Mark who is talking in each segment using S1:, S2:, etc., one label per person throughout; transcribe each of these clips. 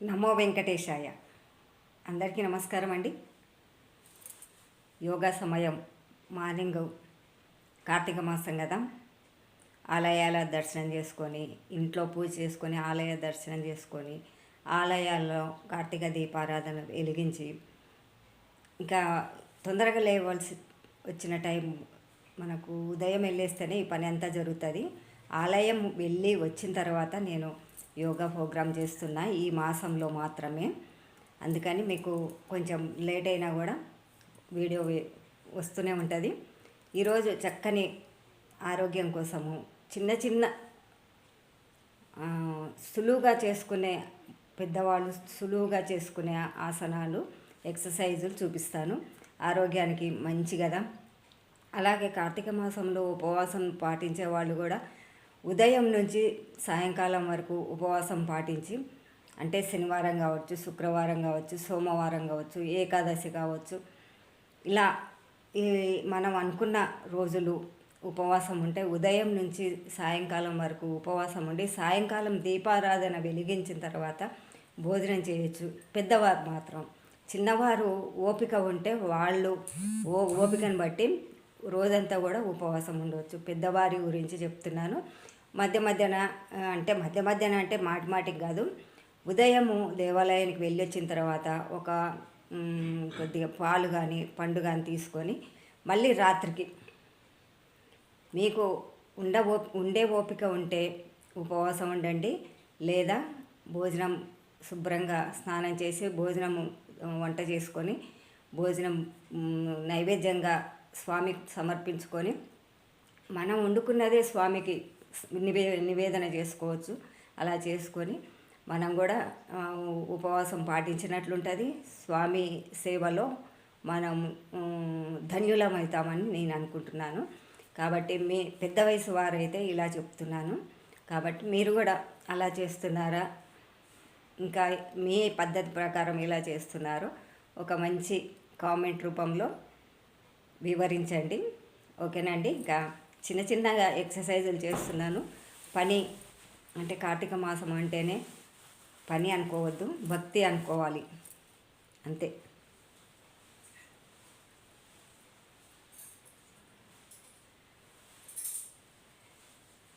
S1: నమో వెంకటేశాయ. అందరికీ నమస్కారం అండి. యోగా సమయం మార్నింగ్ కార్తీక మాసం కదా. ఆలయాల దర్శనం చేసుకొని ఇంట్లో పూజ చేసుకొని ఆలయ దర్శనం చేసుకొని ఆలయాల్లో కార్తీక దీపారాధన వెలిగించి ఇంకా తొందరగా లేవలసి వచ్చిన టైం మనకు ఉదయం వెళ్ళేస్తేనే ఈ పని అంతా జరుగుతుంది. ఆలయం వెళ్ళి వచ్చిన తర్వాత నేను యోగా ప్రోగ్రామ్ చేస్తున్నా ఈ మాసంలో మాత్రమే. అందుకని మీకు కొంచెం లేట్ అయినా కూడా వీడియో వస్తూనే ఉంటుంది. ఈరోజు చక్కని ఆరోగ్యం కోసము చిన్న చిన్న సులువుగా చేసుకునే పెద్దవాళ్ళు సులువుగా చేసుకునే ఆసనాలు ఎక్సర్సైజులు చూపిస్తాను. ఆరోగ్యానికి మంచి కదా అలాగే కార్తీక మాసంలో ఉపవాసం పాటించే వాళ్ళు కూడా ఉదయం నుంచి సాయంకాలం వరకు ఉపవాసం పాటించి అంటే శనివారం కావచ్చు శుక్రవారం కావచ్చు సోమవారం కావచ్చు ఏకాదశి కావచ్చు ఇలా ఈ మనం అనుకున్న రోజులు ఉపవాసం ఉంటే ఉదయం నుంచి సాయంకాలం వరకు ఉపవాసం ఉండి సాయంకాలం దీపారాధన వెలిగించిన తర్వాత భోజనం చేయొచ్చు. పెద్దవారు మాత్రం. చిన్నవారు ఓపిక ఉంటే వాళ్ళు ఓ ఓపికను బట్టి రోజంతా కూడా ఉపవాసం ఉండవచ్చు. పెద్దవారి గురించి చెప్తున్నాను. మధ్య మధ్యన అంటే మధ్య మధ్యన అంటే మాటి మాటికి కాదు. ఉదయము దేవాలయానికి వెళ్ళి వచ్చిన తర్వాత ఒక కొద్దిగా పాలు కానీ పండు కానీ తీసుకొని మళ్ళీ రాత్రికి మీకు ఉండ ఓ ఉండే ఓపిక ఉంటే ఉపవాసం ఉండండి. లేదా భోజనం శుభ్రంగా స్నానం చేసి భోజనం వంట చేసుకొని భోజనం నైవేద్యంగా స్వామికి సమర్పించుకొని మనం వండుకున్నదే స్వామికి నివే నివేదన చేసుకోవచ్చు. అలా చేసుకొని మనం కూడా ఉపవాసం పాటించినట్లుంటుంది. స్వామి సేవలో మనం ధన్యులమవుతామని నేను అనుకుంటున్నాను. కాబట్టి మీ పెద్ద వయసు వారైతే ఇలా చెప్తున్నాను. కాబట్టి మీరు కూడా అలా చేస్తున్నారా? ఇంకా మీ పద్ధతి ప్రకారం ఎలా చేస్తున్నారో. ఒక మంచి కామెంట్ రూపంలో వివరించండి. ఓకేనండి? ఇంకా చిన్న చిన్నగా ఎక్సర్సైజులు చేస్తున్నాను. పని అంటే కార్తీక మాసం అంటేనే పని అనుకోవద్దు భక్తి అనుకోవాలి. అంతే.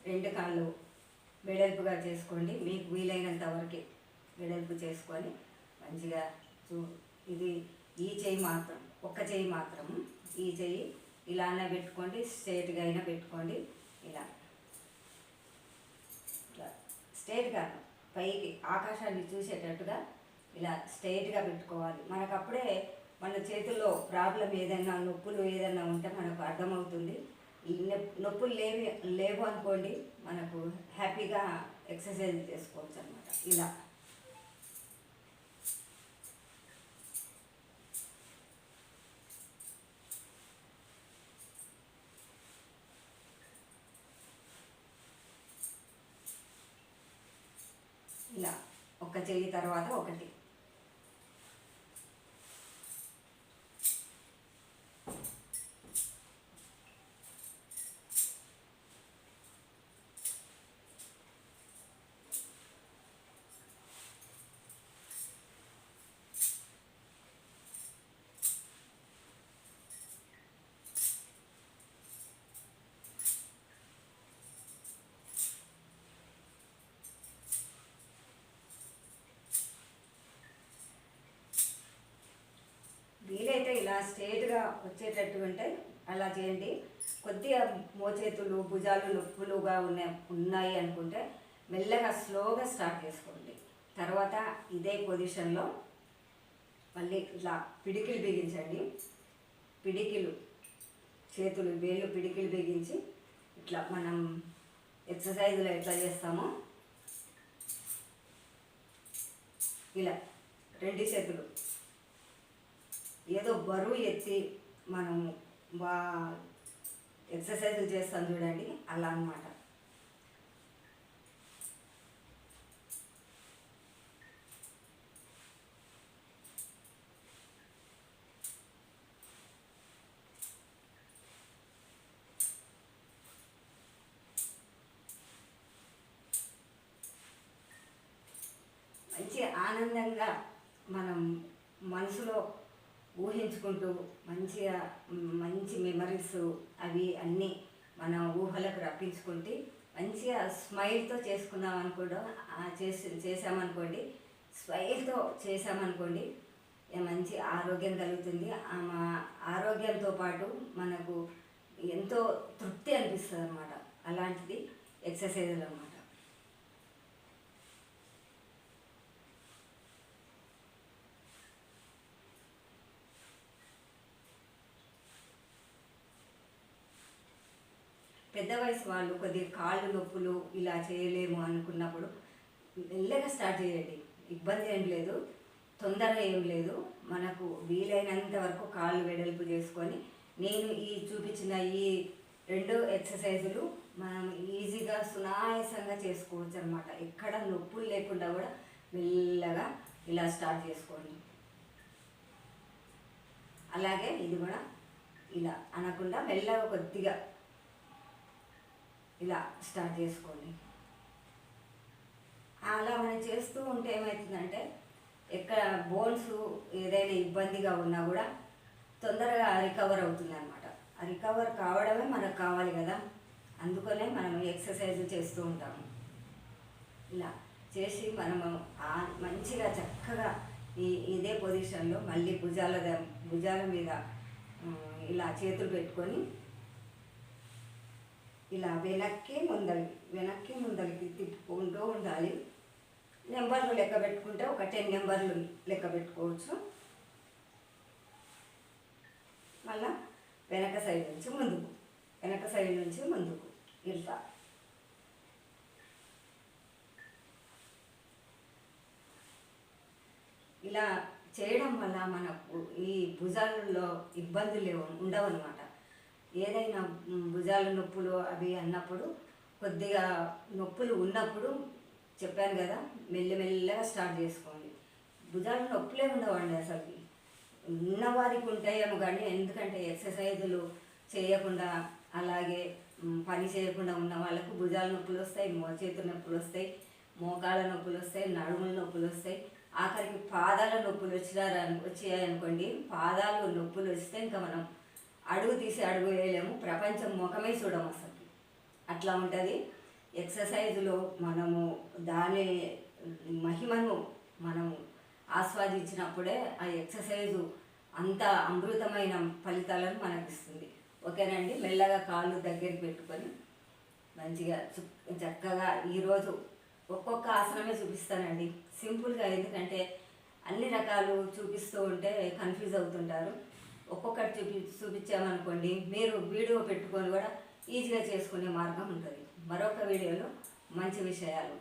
S1: రెండు కాళ్ళు వెడల్పుగా చేసుకోండి. మీకు వీలైనంత వరకు వెడల్పు చేసుకొని మంచిగా చూ ఇది ఈ చెయ్యి మాత్రం ఒక్క చెయ్యి మాత్రం ఈ చెయ్యి ఇలానే పెట్టుకోండి స్ట్రైట్గా అయినా పెట్టుకోండి ఇలా. స్ట్రైట్గా పైకి ఆకాశాన్ని చూసేటట్టుగా ఇలా స్ట్రైట్గా పెట్టుకోవాలి. మనకు అప్పుడే మన చేతుల్లో ప్రాబ్లం ఏదైనా నొప్పులు ఏదైనా ఉంటే మనకు అర్థమవుతుంది. నొప్పులు లేవి లేవు అనుకోండి మనకు హ్యాపీగా ఎక్సర్సైజ్ చేసుకోవచ్చు అనమాట ఇలా. ఒక చెయ్యి తర్వాత ఒకటి. స్ట్రేట్గా వచ్చేటట్టు ఉంటే అలా చేయండి. కొద్దిగా మోచేతులు భుజాలు నొప్పులుగా ఉన్న ఉన్నాయి అనుకుంటే మెల్లగా స్లోగా స్టార్ట్ చేసుకోండి. తర్వాత ఇదే పొజిషన్లో మళ్ళీ ఇట్లా పిడికిలు బిగించండి. పిడికిలు చేతులు వేళ్ళు పిడికిలు బిగించి ఇట్లా మనం ఎక్సర్సైజ్లో ఎట్లా చేస్తామో ఇలా రెండు చేతులు ఏదో బరువు ఎత్తి మనం బా ఎక్సర్సైజులు చేస్తాం చూడండి అలా అన్నమాట మంచి ఆనందంగా మనం మనసులో ఊహించుకుంటూ మంచిగా మంచి మెమరీస్ అవి అన్నీ మన ఊహలకు రప్పించుకుంటే మంచిగా స్మైల్తో చేసుకున్నాం అనుకోవడం చేసి చేసామనుకోండి స్మైల్తో చేసామనుకోండి మంచి ఆరోగ్యం కలుగుతుంది. ఆ మా ఆరోగ్యంతో పాటు మనకు ఎంతో తృప్తి అనిపిస్తుంది అనమాట అలాంటిది ఎక్సర్సైజ్ అనమాట పెద్ద వయసు వాళ్ళు కొద్దిగా కాళ్ళు నొప్పులు ఇలా చేయలేము అనుకున్నప్పుడు మెల్లగా స్టార్ట్ చేయండి. ఇబ్బంది ఏం లేదు. తొందరగా ఏం లేదు. మనకు వీలైనంత వరకు కాళ్ళు వెడల్పు చేసుకొని నేను ఈ చూపించిన ఈ రెండు ఎక్సర్సైజులు మనం ఈజీగా సునాయాసంగా చేసుకోవచ్చు అనమాట ఎక్కడ నొప్పులు లేకుండా కూడా మెల్లగా ఇలా స్టార్ట్ చేసుకోండి. అలాగే ఇది కూడా ఇలా అనకుండా మెల్లగా కొద్దిగా ఇలా స్టార్ట్ చేసుకోండి. అలా మనం చేస్తూ ఉంటే ఏమవుతుందంటే ఎక్కడ బోన్స్ ఏదైనా ఇబ్బందిగా ఉన్నా కూడా తొందరగా రికవర్ అవుతుంది అనమాట రికవర్ కావడమే మనకు కావాలి కదా. అందుకనే మనం ఎక్సర్సైజ్ చేస్తూ ఉంటాము. ఇలా చేసి మనము మంచిగా చక్కగా ఈ ఇదే పొజిషన్లో మళ్ళీ భుజాల భుజాల మీద ఇలా చేతులు పెట్టుకొని ఇలా వెనక్కి ముందరికి వెనక్కి ముందరికి తిప్పుకుంటూ ఉండాలి. నెంబర్లు లెక్క పెట్టుకుంటే ఒక టెన్ నెంబర్లు లెక్క పెట్టుకోవచ్చు. మళ్ళా వెనక సైడ్ నుంచి ముందుకు వెనక సైడ్ నుంచి ముందుకు ఇట్లా. ఇలా చేయడం వల్ల మనకు ఈ భుజాలలో ఇబ్బందులు ఉండవు అనమాట ఏదైనా భుజాలు భుజాల నొప్పులు అవి అన్నప్పుడు కొద్దిగా నొప్పులు ఉన్నప్పుడు చెప్పాను కదా మెల్లమెల్లగా స్టార్ట్ చేసుకోండి. భుజాలు నొప్పులే ఉండవండి అసలు. ఉన్నవారికి ఉంటాయేమో కానీ ఎందుకంటే ఎక్సర్సైజులు చేయకుండా అలాగే పని చేయకుండా ఉన్న వాళ్ళకు భుజాల నొప్పులు వస్తాయి మో చేతుల నొప్పులు వస్తాయి మోకాళ్ళ నొప్పులు వస్తాయి నడుముల నొప్పులు వస్తాయి. ఆఖరికి పాదాల నొప్పులు వచ్చినారని వచ్చాయనుకోండి పాదాలు నొప్పులు వస్తే ఇంకా మనం అడుగు తీసి అడుగు వేయలేము. ప్రపంచం ముఖమే చూడము అసలు అట్లా ఉంటుంది. ఎక్సర్సైజులో మనము దాని మహిమను మనము ఆస్వాదించినప్పుడే ఆ ఎక్సర్సైజు అంత అమృతమైన ఫలితాలను మనకి ఇస్తుంది ఓకేనండి? మెల్లగా కాళ్ళు దగ్గర పెట్టుకొని మంచిగా చు- చక్కగా ఈరోజు ఒక్కొక్క ఆసనమే చూపిస్తానండి. సింపుల్గా ఎందుకంటే అన్ని రకాలు చూపిస్తూ ఉంటే కన్ఫ్యూజ్ అవుతుంటారు. ఒక్కొక్కటి చూపి చూపించామనుకోండి మీరు వీడియో పెట్టుకొని కూడా ఈజీగా చేసుకునే మార్గం ఉంటుంది. మరొక వీడియోలో మంచి విషయాలు.